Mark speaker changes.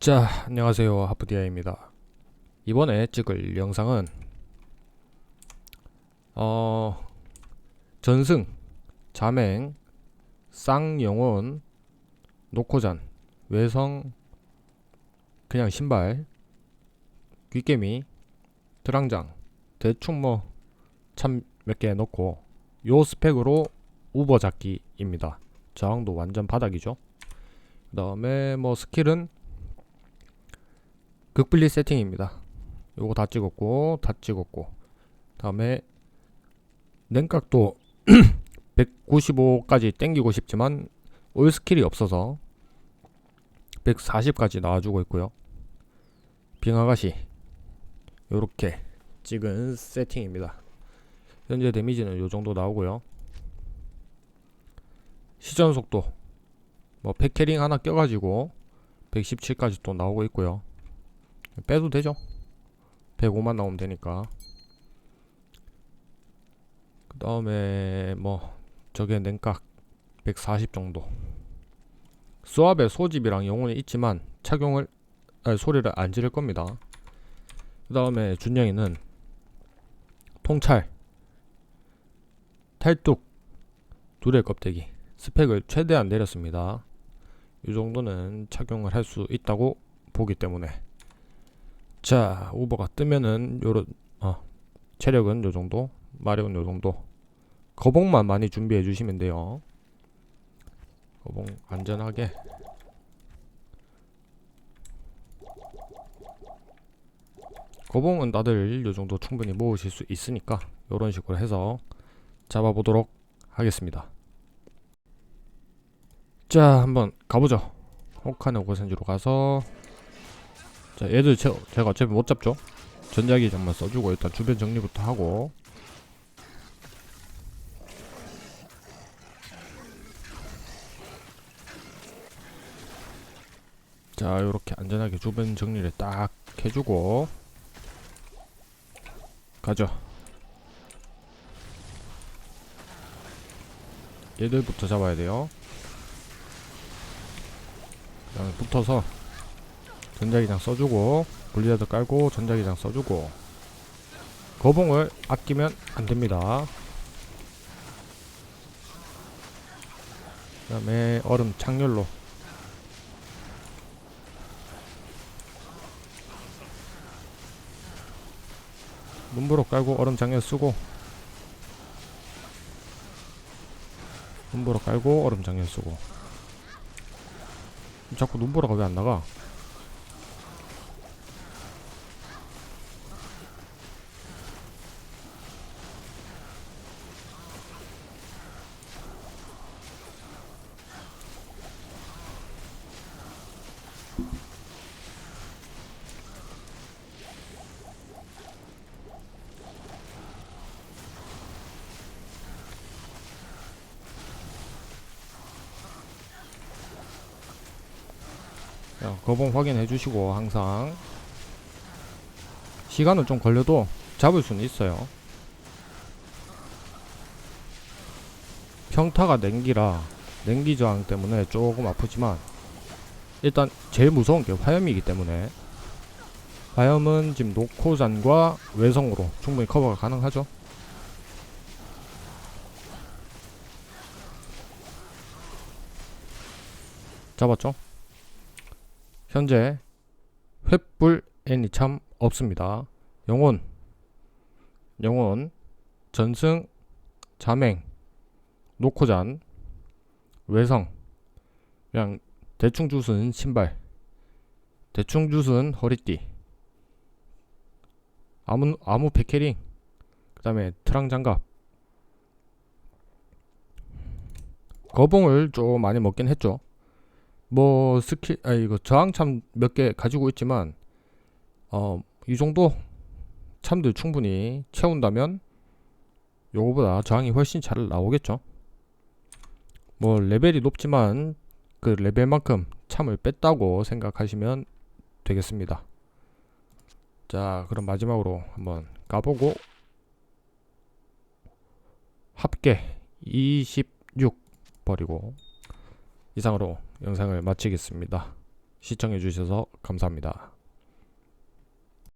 Speaker 1: 자, 안녕하세요. 하프디아입니다. 이번에 찍을 영상은 어 전승, 자맹, 쌍영혼, 노코잔, 외성, 그냥 신발, 귀개미, 드랑장 대충 뭐 참 몇 개 넣고 요 스펙으로 우버 잡기입니다. 저항도 완전 바닥이죠. 그 다음에 뭐 스킬은 극블리 세팅입니다. 요거 다 찍었고 다 찍었고 다음에 냉각도 195까지 땡기고 싶지만 올 스킬이 없어서 140까지 나와주고 있고요. 빙하가시 요렇게 찍은 세팅입니다. 현재 데미지는 요 정도 나오고요. 시전 속도 뭐 백캐링 하나 껴가지고 117까지 또 나오고 있고요. 빼도 되죠. 105만 나오면 되니까. 그 다음에 뭐 저게 냉각 140 정도. 수압에 소집이랑 영혼이 있지만 착용을 아니, 소리를 안 지를 겁니다. 그 다음에 준영이는 통찰, 탈뚝, 둘의 껍데기 스펙을 최대한 내렸습니다. 이 정도는 착용을 할 수 있다고 보기 때문에 자 우버가 뜨면은 요런 어 체력은 요 정도 마력은 요 정도. 거봉만 많이 준비해 주시면 돼요. 거봉 안전하게. 거봉은 다들 요 정도 충분히 모으실 수 있으니까 요런 식으로 해서 잡아보도록 하겠습니다. 자 한번 가보죠. 혹하는 고센지로 가서 자 얘들 제, 제가 어차피 못 잡죠? 전자기 잠만 써주고 일단 주변 정리부터 하고. 자 요렇게 안전하게 주변 정리를 딱 해주고. 가죠. 얘들부터 잡아야 돼요. 그 다음에 붙어서 전자기장 써주고 분리자드 깔고 전자기장 써주고 거봉을 아끼면 안됩니다. 그 다음에 얼음 창렬로. 문부로 깔고 얼음 장렬 쓰고 문부로 깔고 얼음 장렬 쓰고. 자꾸 눈보라가 왜 안 나가? 거봉 확인해 주시고 항상 시간은 좀 걸려도 잡을 수는 있어요 평타가 냉기라 냉기 저항 때문에 조금 아프지만 일단 제일 무서운 게 화염이기 때문에 화염은 지금 노코잔과 외성으로 충분히 커버가 가능하죠 잡았죠? 현재 횃불 N이 참 없습니다. 영혼, 영혼, 전승, 자맹, 노코잔, 외성, 그냥 대충 주순 신발, 대충 주순 허리띠, 아무 아무 백캐링, 그 다음에 트랑 장갑, 거봉을 좀 많이 먹긴 했죠. 뭐 스킬 아 이거 저항 참 몇 개 가지고 있지만 어 이 정도 참들 충분히 채운다면 요거보다 저항이 훨씬 잘 나오겠죠. 뭐 레벨이 높지만 그 레벨만큼 참을 뺐다고 생각하시면 되겠습니다. 자, 그럼 마지막으로 한번 가보고 합계 26 버리고 이상으로 영상을 마치겠습니다. 시청해 주셔서 감사합니다.